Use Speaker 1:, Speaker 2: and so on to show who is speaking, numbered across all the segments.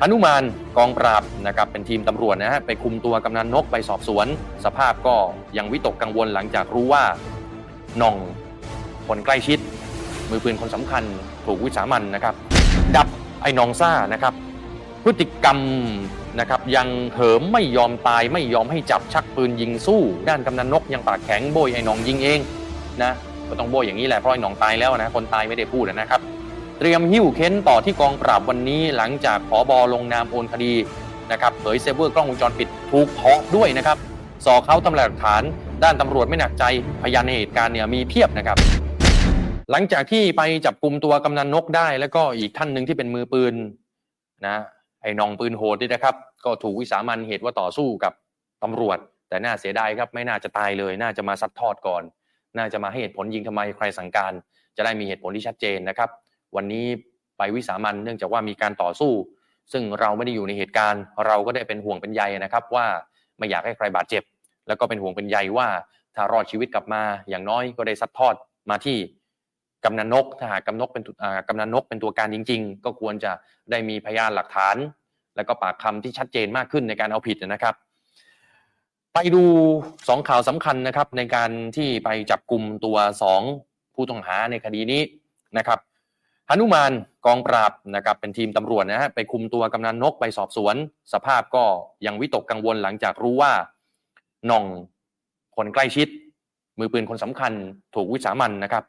Speaker 1: หนุมานกองปราบนะครับเป็นทีมตำรวจนะฮะไปคุมตัวกำนันนกไปสอบสวน สภาพก็ยังวิตกกังวลหลังจากรู้ว่าน่องคนใกล้ชิด มือปืนคนสำคัญถูกวิสามันนะครับ ดับไอ้นองซ่านะครับ พฤติกรรมนะครับยังเหิมไม่ยอมตายไม่ยอมให้จับชักปืนยิงสู้ ด้านกำนันนกยังปากแข็งโบยไอ้นองยิงเองนะก็ต้องโบยอย่างนี้แหละเพราะไอ้นองตายแล้วนะคนตายไม่ได้พูดนะครับ เตรียมหิ้วเค้นต่อที่กองปราบวันนี้หลังจากผอบอลงนามโอนคดีนะครับเผยเซเวอร์กล้องวงจรปิดถูกเทาะด้วยนะครับสอเขาทำลายหลักฐาน ด้านตำรวจไม่หนักใจพยานในเหตุการณ์เนี่ยมีเพียบนะครับ หลังจากที่ไปจับกลุ่มตัวกำนันนกได้ แล้วก็อีกท่านหนึ่งที่เป็นมือปืนนะไอ้นองปืนโหดนี่นะครับ ก็ถูกวิสามันเหตุว่าต่อสู้กับตำรวจ แต่น่าเสียดายครับไม่น่าจะตายเลย น่าจะมาซัดทอดก่อน น่าจะมาให้เหตุผลยิงทำไมใครสั่งการ จะได้มีเหตุผลที่ชัดเจนนะครับ วันนี้ไปวิสามันเนื่องจากว่ามีการต่อสู้ ซึ่งเราไม่ได้อยู่ในเหตุการณ์ เราก็ได้เป็นห่วงเป็นใยนะครับ ว่าไม่อยากให้ใครบาดเจ็บ แล้วก็เป็นห่วงเป็นใยว่าถ้ารอดชีวิตกลับมาอย่างน้อยก็ได้ซัดทอดมาที่กำนันนกถ้าหากกำนกเป็นกำนันนกเป็นตัวการจริง ๆ ก็ควรจะได้มีพยานหลักฐาน แล้วก็ปากคำที่ชัดเจนมากขึ้นในการเอาผิดนะครับ ไปดูสองข่าวสำคัญนะครับในการที่ไปจับกลุ่มตัวสองผู้ต้องหาในคดีนี้นะครับ หนุมานกองปราบนะครับเป็นทีมตำรวจนะฮะไปคุมตัวกำนันนกไปสอบสวน สภาพก็ยังวิตกกังวลหลังจากรู้ว่าน่องคนใกล้ชิด มือปืนคนสำคัญถูกวิสามันนะครับ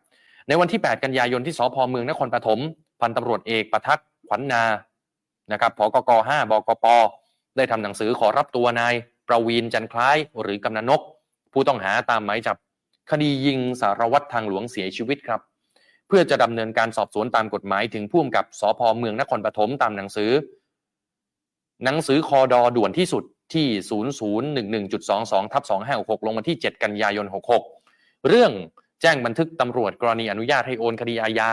Speaker 1: ในวันที่ 8 กันยายนที่สพเมืองนครปฐมพันตำรวจเอกประทักษ์ขวัญนานะครับพกก5บกป ได้ทำหนังสือขอรับตัวนายประวีนจันคล้ายหรือกำนันนก ผู้ต้องหาตามหมายจับคดียิงสารวัตรทางหลวงเสียชีวิตครับ เพื่อจะดำเนินการสอบสวนตามกฎหมายถึงผู้กำกับสพเมืองนครปฐมตามหนังสือ หนังสือคอดอด่วนที่สุดที่ 0011.22ทับ2566 ลงวันที่ 7 กันยายน 66 เรื่องแจ้งบันทึกตำรวจกรณีอนุญาตให้โอนคดีอาญา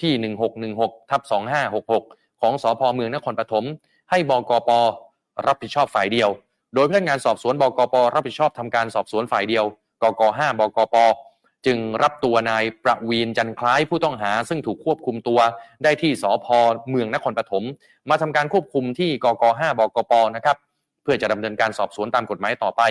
Speaker 1: ที่ 1616ทับ2566 ของสพเมืองนครปฐมให้บกปรับผิดชอบฝ่ายเดียว โดยพนักงานสอบสวนบกปรับผิดชอบทำการสอบสวนฝ่ายเดียว กก5บกป จึงรับตัวนายประวีนจันคล้ายผู้ต้องหา ซึ่งถูกควบคุมตัวได้ที่สพเมืองนครปฐมมาทำการควบคุมที่กก5บกปนะครับเพื่อจะดำเนินการสอบสวนตามกฎหมายต่อไป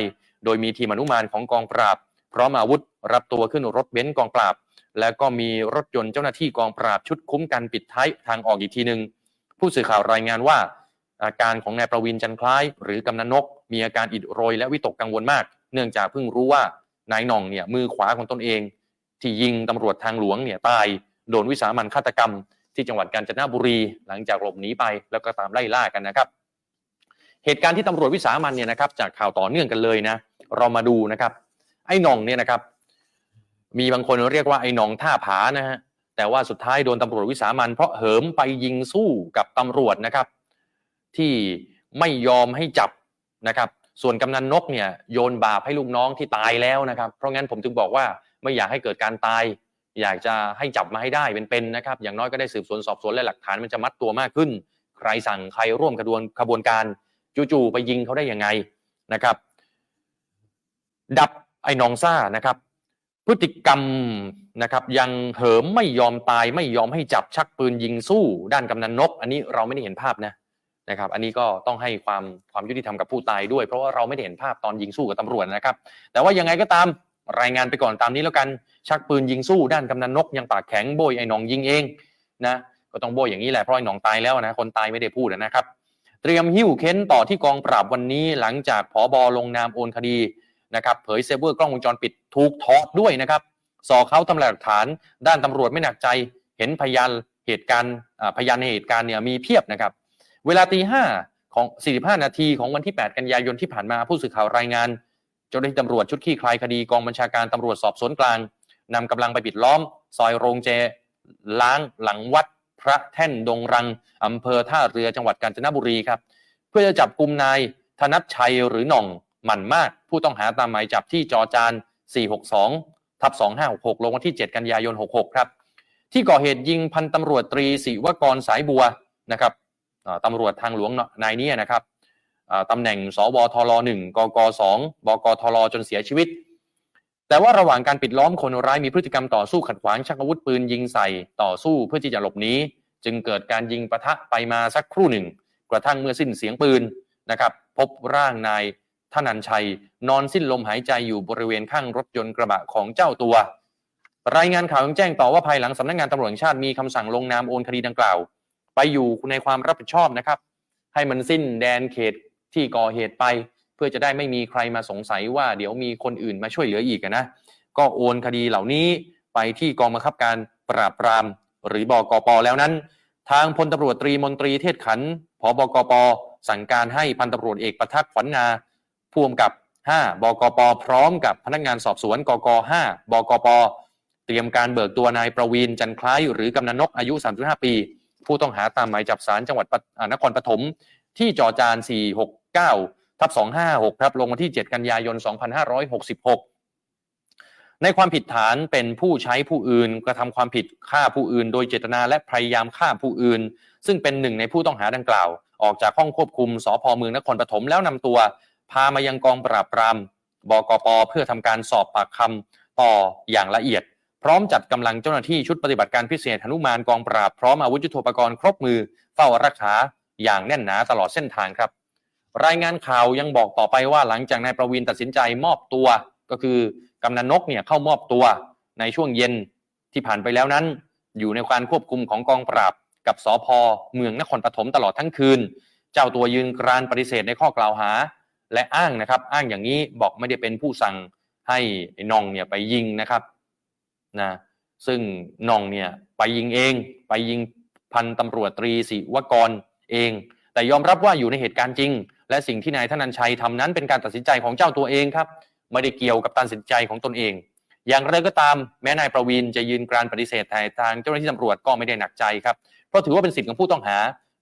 Speaker 1: โดยมีทีมอนุมานของกองปราบ พร้อมอาวุธรับตัวขึ้นรถเบนซ์กองปราบ แล้วก็มีรถยนต์เจ้าหน้าที่กองปราบชุดคุ้มกันปิดท้ายทางออกอีกทีหนึ่งผู้สื่อข่าวรายงานว่า อาการของนายประวินจันคล้าย หรือกำนันนก มีอาการอิดโรยและวิตกกังวลมาก เนื่องจากเพิ่งรู้ว่า นายหน่องเนี่ยมือขวาของตนเอง ที่ยิงตำรวจทางหลวงเนี่ยตายโดนวิสามันฆาตกรรม ที่จังหวัดกาญจนบุรีหลังจากหลบหนีไปแล้วก็ตามไล่ล่ากันนะครับ เหตุการณ์ที่ตำรวจวิสามันเนี่ยนะครับจากข่าวต่อเนื่องกันเลยนะเรามาดูนะครับ ไอ้หน่องเนี่ยนะครับ มีบางคนเรียกว่าไอ้หน่องท่าผานะฮะแต่ว่าสุดท้ายโดนตำรวจวิสามันเพราะเหิมไปยิงสู้กับตำรวจนะครับ ที่ไม่ยอมให้จับนะครับ ส่วนกำนันนกเนี่ยโยนบาปให้ลูกน้องที่ตายแล้วนะครับ เพราะงั้นผมจึงบอกว่าไม่อยากให้เกิดการตาย อยากจะให้จับมาให้ได้เป็นๆนะครับ อย่างน้อยก็ได้สืบสวนสอบสวนและหลักฐานมันจะมัดตัวมากขึ้น ใครสั่งใครร่วมกระบวนขบวนการจู่ๆไปยิงเขาได้ยังไงนะครับ ดับไอ้นองซ่านะครับ พฤติกรรมนะครับ ยังเหิมไม่ยอมตายไม่ยอมให้จับชักปืนยิงสู้ด้านกำนันนก อันนี้เราไม่ได้เห็นภาพนะ นะครับ อันนี้ก็ต้องให้ความความยุติธรรมกับผู้ตายด้วย เพราะว่าเราไม่ได้เห็นภาพตอนยิงสู้กับตำรวจนะครับ แต่ว่ายังไงก็ตามรายงานไปก่อนตามนี้แล้วกัน ชักปืนยิงสู้ด้านกำนันนกยังปากแข็งโบยไอ้หนองยิงเองนะก็ต้องโบยอย่างนี้แหละเพราะไอ้หนองตายแล้วนะคนตายไม่ได้พูดนะครับ เตรียมหิ้วเค้นต่อที่กองปราบวันนี้หลังจากผอบอลงนามโอนคดีนะครับเผยเซเวอร์กล้องวงจรปิดถูกถอดด้วยนะครับสอเขาทำลายหลักฐาน ด้านตำรวจไม่หนักใจ เห็นพยานเหตุการณ์พยานในเหตุการณ์เนี่ยมีเพียบนะครับ เวลาตีห้าของ 45 นาทีของวันที่ 8 กันยายนที่ผ่านมาผู้สื่อข่าวรายงาน เจ้าหน้าที่ตำรวจชุดคลี่คลายคดีกองบัญชาการตำรวจสอบสวนกลางนำกำลังไปปิดล้อม ซอยโรงเจ ล้างหลังวัด พระแท่นดงรังอำเภอท่าเรือจังหวัดกาญจนบุรีครับ เพื่อจะจับกลุ่มนายธนัชชัยหรือหน่องหมั่นมาก ผู้ต้องหาตามหมายจับที่จอจาน 462ทับ2566 ลงวันที่ 7 กันยายน 66 ครับ ที่ก่อเหตุยิงพันตำรวจตรีศิวกรสายบัวนะครับ ตำรวจทางหลวงนายนี้นะครับตำแหน่งสวทล1กก2บกทลจนเสียชีวิต แต่ว่าระหว่างการปิดล้อมคนร้ายมีพฤติกรรมต่อสู้ขัดขวางชักอาวุธปืนยิงใส่ต่อสู้เพื่อที่จะหลบหนีจึงเกิดการยิงปะทะไปมาสักครู่หนึ่ง กระทั่งเมื่อสิ้นเสียงปืนนะครับ พบร่างนายธนันชัย นอนสิ้นลมหายใจอยู่บริเวณข้างรถยนต์กระบะของเจ้าตัว รายงานข่าวยังแจ้งต่อว่าภายหลังสำนักงานตำรวจแห่งชาติมีคำสั่งลงนามโอนคดีดังกล่าว ไปอยู่ในความรับผิดชอบนะครับ ให้มันสิ้นแดนเขตที่ก่อเหตุไป เพื่อจะได้ไม่มีใครมาสงสัยว่าเดี๋ยวมีคนอื่นมาช่วยเหลืออีกนะก็โอนคดีเหล่านี้ไปที่กองบังคับการปราบปราม หรือบกปแล้วนั้น ทางพลตำรวจตรีมนตรีเทศขันธ์ผบกปสั่งการให้พันตำรวจเอกประทักษ์ขวัญงาผู้กำกับ 5 บกป พร้อมกับพนักงานสอบสวนกก 5 บกป เตรียมการเบิกตัวนายประวีนจันคล้ายหรือกำนันนกอายุ 35 ปี ผู้ต้องหาตามหมายจับศาลจังหวัดนครปฐมที่จอจาน 469ทับ256ครับลงวันที่ 7 กันยายน 2566 ในความผิดฐานเป็นผู้ใช้ผู้อื่นกระทำความผิดฆ่าผู้อื่น โดยเจตนาและพยายามฆ่าผู้อื่น ซึ่งเป็นหนึ่งในผู้ต้องหาดังกล่าว ออกจากห้องควบคุมสพเมืองนครปฐมแล้วนำตัว พามายังกองปราบปรามบกปเพื่อทำการสอบปากคำต่ออย่างละเอียด พร้อมจัดกำลังเจ้าหน้าที่ชุดปฏิบัติการพิเศษหนุมานกองปราบพร้อมอาวุธยุทโธปกรณ์ครบมือเฝ้ารักษาอย่างแน่นหนาตลอดเส้นทางครับ รายงานข่าวยังบอกต่อไปว่าหลังจากนายประวินตัดสินใจมอบตัว ก็คือกำนันนกเนี่ยเข้ามอบตัวในช่วงเย็นที่ผ่านไปแล้วนั้น อยู่ในการควบคุมของกองปราบ กับสพเมืองนครปฐมตลอดทั้งคืน เจ้าตัวยืนกรานปฏิเสธในข้อกล่าวหา และอ้างนะครับ อ้างอย่างนี้บอกไม่ได้เป็นผู้สั่งให้ไอ้นองเนี่ยไปยิงนะครับ นะซึ่งนองเนี่ยไปยิงเอง ไปยิงพันตำรวจตรีศิวกรเอง แต่ยอมรับว่าอยู่ในเหตุการณ์จริง และสิ่งที่นายธนันชัยทำนั้นเป็นการตัดสินใจของเจ้าตัวเองครับไม่ได้เกี่ยวกับการตัดสินใจของตนเอง อย่างไรก็ตามแม้นายประวินจะยืนกรานปฏิเสธทางเจ้าหน้าที่ตำรวจก็ไม่ได้หนักใจครับเพราะถือว่าเป็นสิทธิ์ของผู้ต้องหา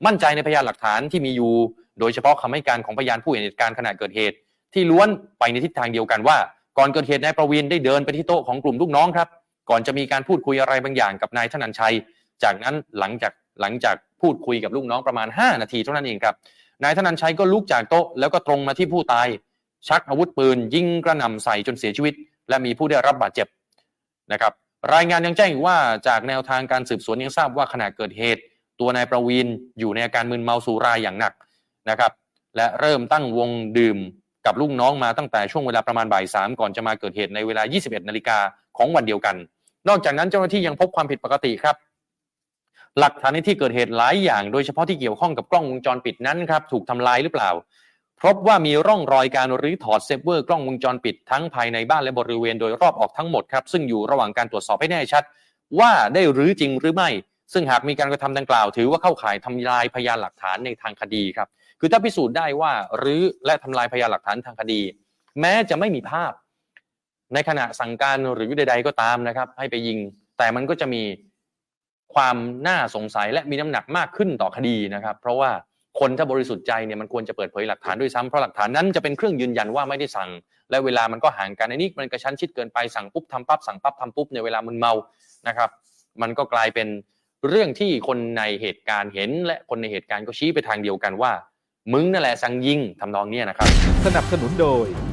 Speaker 1: มั่นใจในพยานหลักฐานที่มีอยู่ โดยเฉพาะคำให้การของพยานผู้เห็นเหตุการณ์ขณะเกิดเหตุ ที่ล้วนไปในทิศทางเดียวกันว่า ก่อนเกิดเหตุนายประวินได้เดินไปที่โต๊ะของกลุ่มลูกน้องครับ ก่อนจะมีการพูดคุยอะไรบางอย่างกับนายธนันชัย จากนั้นหลังจากหลังจากพูดคุยกับลูกน้องประมาณ 5 นาทีเท่านั้นเองครับ นายธนันชัยก็ลุกจากโต๊ะแล้วก็ตรงมาที่ผู้ตาย ชักอาวุธปืน ยิงกระหน่ำใส่จนเสียชีวิต และมีผู้ได้รับบาดเจ็บนะครับรายงานยังแจ้งอีกว่าจากแนวทางการสืบสวนยังทราบว่าขณะเกิดเหตุ ตัวนายประวินอยู่ในอาการมึนเมาสุราอย่างหนักนะครับ และเริ่มตั้งวงดื่มกับลูกน้องมาตั้งแต่ช่วงเวลาประมาณบ่ายสามก่อนจะมาเกิดเหตุในเวลา 21นาฬิกา ของวันเดียวกัน นอกจากนั้นเจ้าหน้าที่ยังพบความผิดปกติครับ หลักฐานในที่เกิดเหตุหลายอย่าง โดยเฉพาะที่เกี่ยวข้องกับกล้องวงจรปิดนั้นครับถูกทำลายหรือเปล่า พบว่ามีร่องรอยการรื้อถอดเซฟเวอร์กล้องวงจรปิดทั้งภายในบ้านและบริเวณโดยรอบออกทั้งหมดครับซึ่งอยู่ระหว่างการตรวจสอบให้แน่ชัด ว่าได้รื้อจริงหรือไม่ ซึ่งหากมีการกระทำดังกล่าว ถือว่าเข้าข่ายทำลายพยานหลักฐานในทางคดีครับคือถ้าพิสูจน์ได้ว่ารื้อและทำลายพยานหลักฐานทางคดี แม้จะไม่มีภาพ ในขณะสั่งการหรือใดๆก็ตามนะครับ ให้ไปยิง แต่มันก็จะมีความน่าสงสัยและมีน้ำหนักมากขึ้นต่อคดีนะครับ เพราะว่าคนถ้าบริสุทธิ์ใจเนี่ยมันควรจะเปิดเผยหลักฐานด้วยซ้ำเพราะหลักฐานนั้นจะเป็นเครื่องยืนยันว่าไม่ได้สั่ง และเวลามันก็ห่างกันอันนี้มันกระชั้นชิดเกินไปสั่งปุ๊บทำปั๊บสั่งปั๊บทำปุ๊บในเวลามึนเมานะครับ มันก็กลายเป็นเรื่องที่คนในเหตุการณ์เห็น และคนในเหตุการณ์ก็ชี้ไปทางเดียวกันว่า มึงนั่นแหละสั่งยิงทำนองนี้นะครับ
Speaker 2: สนับสนุนโดย